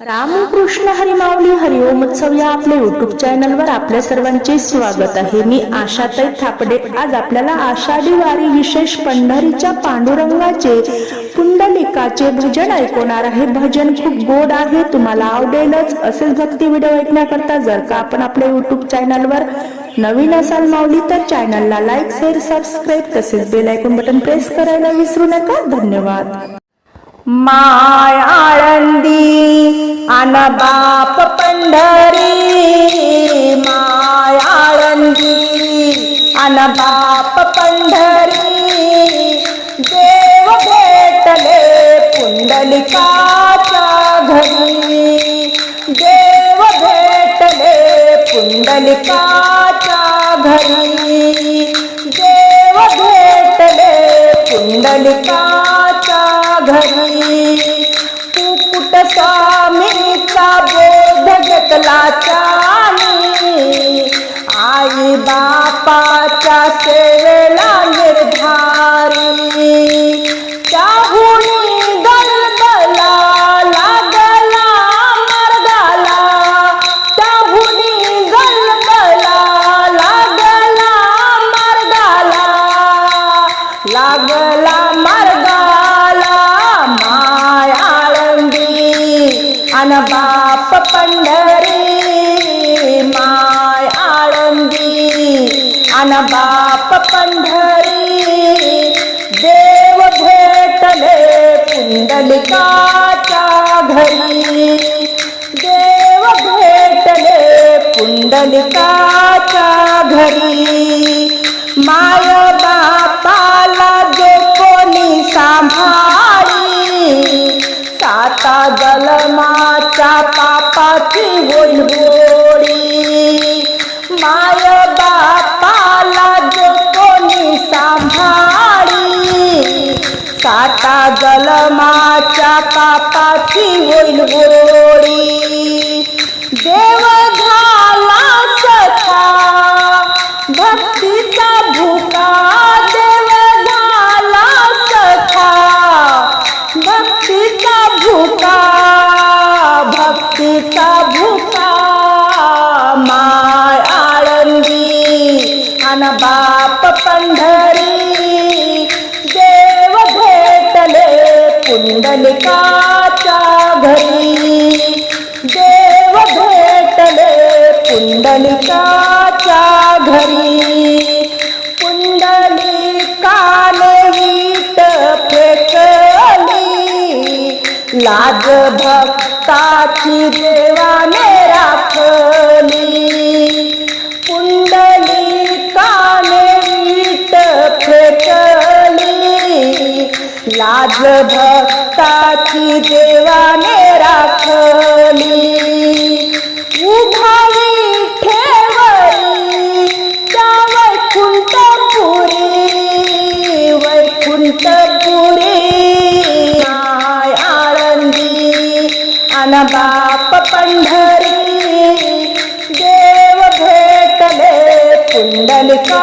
रामकृष्ण हरिमावली हरिओम उत्सव या आपल्या युट्यूब चॅनलवर आपल्या सर्वांचे स्वागत आहे. मी आशाताई थापडे. आज आपल्याला आषाढी वारी विशेष पंढरीच्या पांडुरंगाचे पुंडलिकाचे भजन ऐकवणार आहे. भजन खूप गोड आहे तुम्हाला आवडेलच. असेच भक्ती व्हिडिओ ऐकण्याकरता जर का आपण आपल्या युट्यूब चॅनलवर नवीन असाल माऊली तर चॅनलला लाईक शेअर सबस्क्राईब तसेच बेल ऐकून बटन प्रेस करायला विसरू नका. धन्यवाद. माया बाप पंढरी माय अन बाप पंढरी देव भेटले पुंडलिकाच्या घरी. देव भेटले पुंडलिकाच्या घरी. देव भेटले पुंडलिकाच्या घरी. संत स्वामीचा बोध घेतला आई बापाच्या सेवेला निर्धारी त्याहुनी ज्ञान बाप पंढरी देव भेटले पुंडलिकाच्या घरी. देव भेटले पुंडलिकाच्या घरी. माय बापाला जो कोणी सांभाळी. साता जलमाच्या पापाची होईल. साता जलमाच्या पापाची होईल गोडी देव पुंडलिकाच्या घरी देव भेटले पुंडलिकाच्या घरी. पुंडलिकाने वीट फेकली. लाज भक्ताची लाज भक्ताची देवाने राखली. उभावी ठेवली त्या वैकुंठपुरी वैकुंठपुरी माय आळंदी अन बाप पंढरी. देव भेटले पुंडलिका